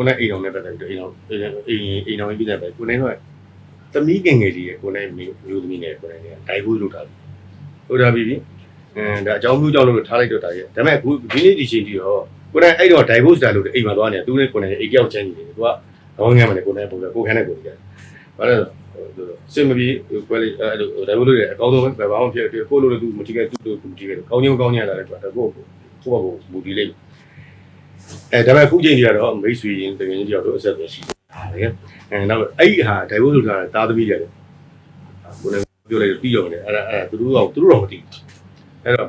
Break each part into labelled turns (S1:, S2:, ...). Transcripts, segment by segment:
S1: ကိုနဲ့အိမ်တော်နဲ့ပတ်သက်ပြီးတော့အိမ်တော်အိမ်အိမ်တော်ကြီးတဲ့ပဲကိုနဲ့တော့သမီးငယ်ငယ်လေးရဲ့ကိုနဲ့မျိုးသမီးနဲ့ကိုနဲ့ဒိုင်ဘူးလုပ်တာလုပ်တာပြီးပြီအဲဒါအကြောင်းမျိုးကြောင့်လို့ထားလိုက်တော့တာရဲ့ဒါပေမဲ့အခုဒီနေ့ဒီချိန်ကြီးတော့ကိုနဲ့အဲ့တော့ divorce တာလို့အိမ်မှာသွားနေတာသူနဲ့ကိုနဲ့အိမ်ကြောက်ချမ်းနေတယ်သူကဘောင်းငယ်မနဲ့ကိုနဲ့ပုံစံကိုခန်းနဲ့ကိုကြတယ်ဘာလဲစင်မပြီးကွဲလေးအဲ့လို divorce လို့ရအကောင်းဆုံးပဲဘာမှဖြစ်တယ်ကိုလို့လည်းသူမတိခဲ့သူ့တို့မတိခဲ့ကောင်းချင်းကောင်းချင်းလာတယ်ကွာဒါကိုကိုကိုကမူဒီလေး အဲဒါပေမဲ့အခုချိန်ကြီးကတော့မိတ်ဆွေရင်တကယ်ကြီးတယောက်တို့အဆက်အသွယ်ရှိတယ်အဲနောက်အဲ့ဟာ divorce လုပ်တာတာသမီးတယ်ကိုလည်းပြောလိုက်ပြီးရောတယ်အဲ့ဒါအဲ့ဒါသူတို့ကသူတို့တော့မသိဘူးအဲ့တော့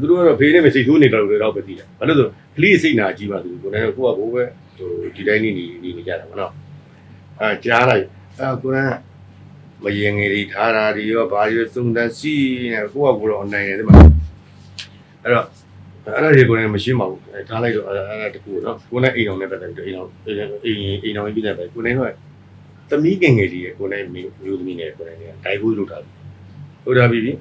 S1: သူတို့ကတော့ဖေးနဲ့မစိတ်ဆိုးနေတော့လည်းတော့ပဲသိတယ်ဘာလို့လဲဆိုကလေးစိတ်နာကြီးပါသူကိုလည်းကိုကဘိုးပဲဟိုဒီတိုင်းနေနေနေကြတာမနော်အဲကြားလိုက်အဲကိုကမရင်ငယ်တွေထားတာတွေရောဘာတွေစုံတန်းစီနေကိုကကိုတော့အနိုင်တယ်ဒီမှာအဲ့တော့ အဲ့ဒါတွေကိုလည်းမရှင်းပါဘူးအဲထားလိုက်တော့အဲ့ဒါတကူနော်ကိုနဲ့အိမ်အောင်နဲ့ပတ်သက်ပြီးတော့အိမ်အောင်အိမ်အိမ်အောင်ကြီးတဲ့ပဲကိုနဲ့တော့သမီးငယ်ငယ်လေးရဲ့ကိုနဲ့မျိုးသမီးနဲ့ကိုနဲ့ဒိုင်ဘူးလုပ်တာလုပ်တာပြီးပြီ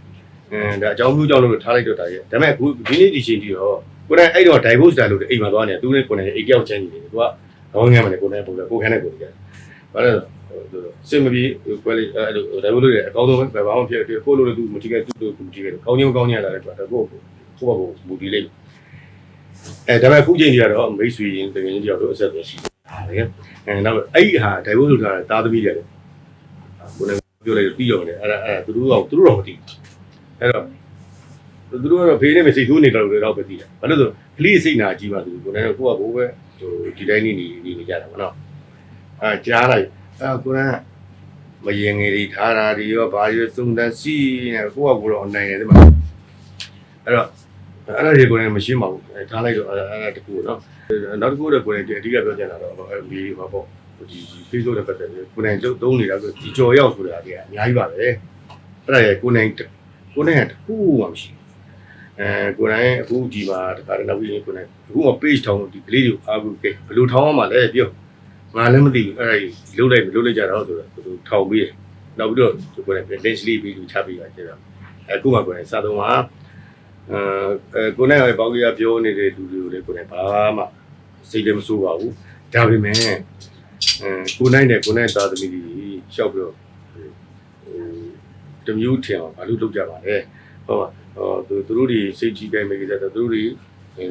S1: အဲဒါအကြောင်းမျိုးကြောင့်လို့ထားလိုက်တော့တာရဲ့ဒါပေမဲ့အခုဒီနေ့ဒီချိန်ကြီးတော့ကိုနဲ့အဲ့တော့ divorce တာလို့အိမ်မှာသွားနေသူနဲ့ကိုနဲ့အိမ်ကြောက်ချမ်းနေတယ်သူကဘောင်းငယ်မနဲ့ကိုနဲ့ပုံစံကိုခန်းနဲ့ကိုကြတယ်ဘာလဲစင်မပြီးကွဲလေးအဲ့လို divorce လို့ရအကောင်းဆုံးပဲဘာမှဖြစ်တယ်ကိုလို့လည်းသူမတိခဲ့သူ့တို့မတိခဲ့ကောင်းချင်းကောင်းချင်းလာတယ်ကွာဒါကို ကိုကိုကိုမူဒီလေးအဲဒါပေမဲ့အခုချိန်ကြီးကတော့မိတ်ဆွေရင်တကယ်ကြီးတယောက်တို့အဆက်အသွယ်ရှိတယ်အဲနောက်အဲ့ဟာ divorce လုပ်တာတာသမီးတယ်ကိုလည်းပြောလိုက်ပြီးရောတယ်အဲ့ဒါအဲ့ဒါသူတို့ကသူတို့တော့မသိဘူးအဲ့တော့သူတို့ကတော့ဖေးနဲ့မစိတ်ဆိုးနေတော့လည်းတော့ပဲသိတယ်ဘာလို့လဲဆိုကလေးစိတ်နာကြီးပါသူကိုလည်းကိုကဘိုးပဲဟိုဒီတိုင်းနေနေနေကြတာမနော်အဲကြားလိုက်အဲကိုကမရင်ငယ်တွေထားတာတွေရောဘာတွေစုံတန်းစီနေကိုကကိုတော့အနိုင်တယ်ဒီမှာ အဲ့တော့အဲ့ဒါတွေကိုလည်းမရှင်းပါဘူးအဲထားလိုက်တော့အဲ့ဒါတကူနော်နောက်တစ်ခုတော့ကိုယ်လည်းအဓိကပြောချင်တာတော့ဒီဟောပေါ့ဒီ Facebook နဲ့ပတ်သက်ပြီးကိုယ်နိုင်သုံးနေတာဆိုဒီကြော်ရောက်ဆိုတာကအများကြီးပါပဲအဲ့ဒါရဲ့ကိုယ်နိုင်ကိုယ်နိုင်တခုမှမရှိဘူးအဲကိုယ်နိုင်အခုဒီမှာတခါတည်းနောက်ပြီးကိုယ်နိုင်အခုမှ page ထောင်းဒီကလေးတွေကိုအားဘူးကဲဘယ်လိုထောင်းအောင်မလဲပြောငါလည်းမသိဘူးအဲ့ဒါလုံးလိုက်မလုံးလိုက်ကြတော့ဆိုတော့သူထောင်းပြီးတယ်နောက်ပြီးတော့ကိုယ်နိုင် potentially ပြီးချပြီးပါကျတော့အခုမှကိုယ်နိုင်စာသုံးမှာ အဲကိုယ်နိုင်ရဲ့ပေါင်းကြီးကပြောနေတဲ့လူတွေကိုလည်းကိုယ်နိုင်ဘာမှစိတ်လည်းမဆိုးပါဘူးဒါပေမဲ့အဲကိုနိုင်တယ်ကိုနိုင်သားသမီးကြီးရှောက်ပြီးတော့ဟိုတမျိုးထင်အောင်ဘာလို့လုပ်ကြပါလဲဟုတ်ပါဟောသူသူတို့တွေစိတ်ကြီးတိုင်းပဲကြတယ်သူတို့တွေ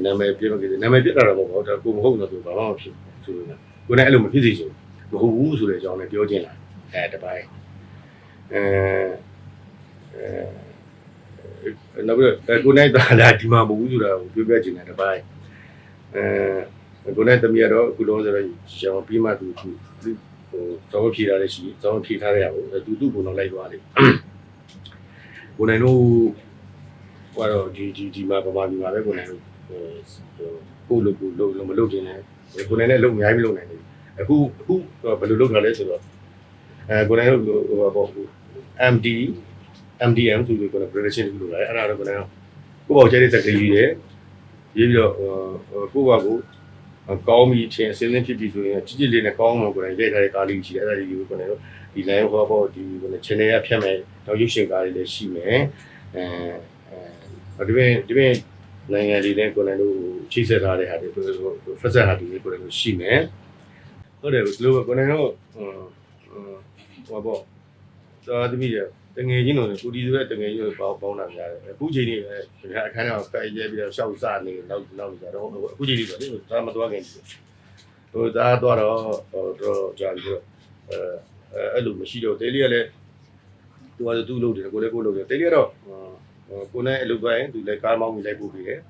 S1: နာမည်ပြမကြတယ်နာမည်ပြတာတော့မဟုတ်ဘူးဒါကိုမဟုတ်တော့သူဘာမှမဖြစ်ဆိုလို့ကိုနိုင်အဲ့လိုမဖြစ်စေချင်ဘူးမဟုတ်ဘူးဆိုတဲ့အကြောင်းလည်းပြောချင်းလာအဲတပိုင်းအဲ နောက်ပြီးတော့ကိုနိုင်သားလာဒီမှာမဟုတ်ဘူးဆိုတာကိုပြောပြချင်တယ်တပိုင်းအဲကိုနိုင်သမီးကတော့အခုလုံးဆိုတော့ရှောင်းပြီးမှသူသူဟိုဇောင်းဖြေထားတဲ့ရှိဇောင်းဖြေထားတဲ့ရကိုသူသူ့ဘုံတော့လိုက်သွားတယ်ကိုနိုင်တို့ကတော့ဒီဒီဒီမှာပမာဒီမှာပဲကိုနိုင်တို့ဟိုကိုလိုကိုလိုမလုပ်တင်တယ်ကိုနိုင်နဲ့လုံအများကြီးမလုပ်နိုင်ဘူးအခုအခုဘယ်လိုလုပ်ထားလဲဆိုတော့အဲကိုနိုင်တို့ဟိုပေါ့ MD MDM ဆိုပြီးကိုယ် prediction လုပ်လာတယ်အဲ့ဒါတော့ကိုနိုင်ကိုပေါ့ကျဲတဲ့စက်ကလေးရေးတယ်ရေးပြီးတော့ကိုကကိုကောင်းပြီချင်းအစင်းစင်းဖြစ်ပြီဆိုရင်ကြည်ကြည်လေးနဲ့ကောင်းမှကိုယ်ရိုက်ထားတဲ့ကားလေးရှိတယ်အဲ့ဒါလေးကိုကိုယ်တော့ဒီ line ဟောပေါ့ဒီကိုယ် channel ရဖြတ်မယ်နောက်ရုပ်ရှင်ကားလေးလည်းရှိမယ်အဲဒီပြင်ဒီပြင်နိုင်ငံလေးနဲ့ကိုယ်တို့ချိတ်ဆက်ထားတဲ့ဟာတွေဖက်ဆက်ဟာတွေကိုယ်တို့ရှိမယ်ဟုတ်တယ်လို့ကိုယ်တို့ဟိုပေါ့သာသမီးရ တငယ်ချင်းတို့ကိုဒီဆိုတဲ့တငယ်ချင်းတို့ပေါင်းပေါင်းတာများတယ်အခုချိန်ကြီးပဲအခန်းထဲမှာပဲရဲပြီးတော့ရှောက်စနေနောက်နောက်ကြတော့အခုချိန်ကြီးဆိုတော့ဒါမသွားခင်ဟိုဒါတော့တော့တော့ကြာပြီးတော့အဲအဲ့လိုမရှိတော့တေးလေးကလည်းသူကသူ့လုပ်တယ်ကိုလည်းကိုလုပ်တယ်တေးလေးကတော့ကိုနဲ့အလုပ်သွားရင်သူလည်းကားမောင်းပြီးလိုက်ပို့ပြီးတယ်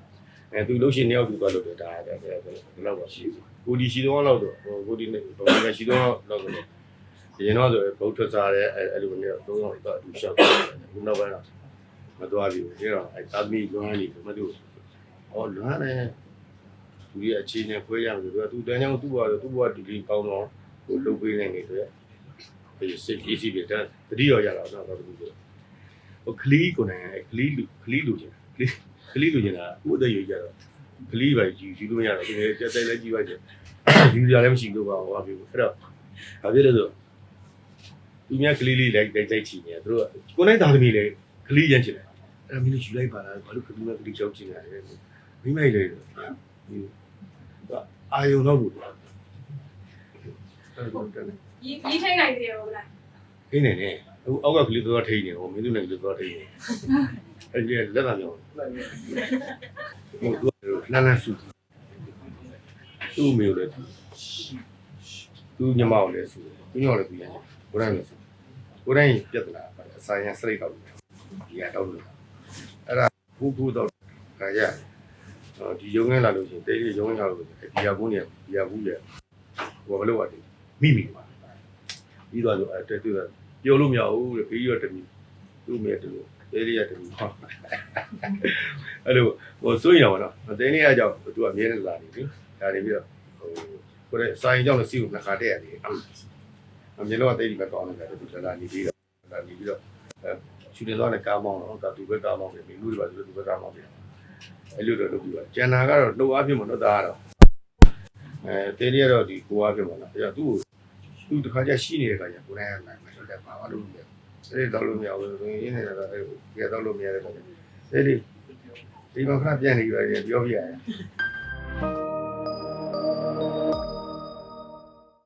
S1: အဲသူလို့ရှိရင်တော့သူသွားလုပ်တယ်ဒါဒါဒါတော့ပါရှိကိုဒီရှိတော့တော့ကိုဒီနဲ့ဘာမှရှိတော့တော့ဒီ ရင်တော့ဆိုဗုဒ္ဓစာတဲ့အဲ့လိုမျိုးသုံးတော့တော့သူရှောက်တယ်ခုနောက်ပိုင်းတော့မသွားပြီဒီတော့အဲ့သာသမီလွမ်းနေမတူဟောလွမ်းနေသူရဲ့အခြေအနေဖွဲရမယ်ဆိုတော့သူတန်းချောင်းသူ့ဘာလို့သူ့ဘာဒီဒီကောင်းတော့ကိုလုတ်ပေးနေနေတဲ့ဒီစိတ်ကြီးစီပြတဲ့တတိတော်ရတာတော့တော့သူဆိုဟိုကလီကိုနေကလီလူကလီလူချင်းကလီကလီလူချင်းကဥဒရွေကြတော့ကလီပဲယူယူလို့မရတော့ဒီနေ့တက်တက်လဲကြည့်ပါကြယူရလည်းမရှိလို့ပါဟောပြီအဲ့တော့ဘာဖြစ်လဲဆို သူများကလေးလေးလိုက်တိုက်တိုက်ချီနေတယ်သူတို့ကကိုနိုင်သားသမီးလေကလေးရမ်းချင်တယ်အဲ့ဒါမင်းတို့ယူလိုက်ပါလားဘာလို့ကလေးမကလေးချောက်ချင်တာလဲမိမိုက်လေဒီအာယုံတော့ဘူးအဲ့လိုတက်နေ
S2: ရီးရီးထိန်နိုင်သေးရောဗလား
S1: ထိနေနေအခုအောက်ကကလေးတော့ထိနေဟိုမင်းတို့လည်းကလေးတော့ထိနေအဲ့ဒီလက်သာပြောဟိုသူကလန်းလန်းစုသူ့မေကိုလည်းသူ့ညမောင်လည်းစုသူညောင်လည်းပြီးရတယ်ကိုတိုင်းလည်းစု ကိုတိုင်းပြက်လာပါတယ်အဆိုင်ရစရိတ်တော့ဒီကတော့လို့အဲ့ဒါဘူးဘူးတော့ခါရဒီရုံငင်းလာလို့ရှိရင်တေးလေးရုံငင်းလာလို့ဒီဟာဘူးနေဒီဟာဘူးရဟိုဘယ်လိုပါလဲမိမိပါပြီးတော့အဲ့တဲ့သူကပြောလို့မရဘူးတဲ့ဘေးရတမီသူ့မေတူတေးလေးရတမီဟောအဲ့လိုဟိုစိုးရင်တော့နော်တေးလေးကကြောင့်သူကအမြဲတမ်းလာနေပြီဒါနေပြီးတော့ဟိုကိုယ်ဆိုင်ကြောင့်လည်းစီကိုနှစ်ခါတည့်ရတယ် အမြင်တော့တေးဒီဘက်ကောင်းနေတာသူလာနေပြီးတော့လာနေပြီးတော့အဲချူတယ်တော့လည်းကားမောင်းတော့ဒါသူဘက်ကားမောင်းတယ်မိလူတွေပါသူဘက်ကားမောင်းတယ်အဲ့လိုတော့လုပ်ပြီးပါကျန်တာကတော့နှုတ်အားဖြင့်မနှုတ်သားကတော့အဲတေးလေးကတော့ဒီကိုအားဖြင့်ပေါ့နော်အဲ့တော့သူ့ကိုသူတခါကျရှိနေတဲ့ခါကျကိုယ်တိုင်ကနိုင်မှဆိုတဲ့ပါဘာလို့လဲအဲ့ဒီတော့လို့မရဘူးဆိုရင်ရင်းနေတာတော့အဲ့ဒီတော့လို့မရတဲ့ခါကျအဲ့ဒီဒီမှာခဏပြန်နေပြီပြောပြရတယ်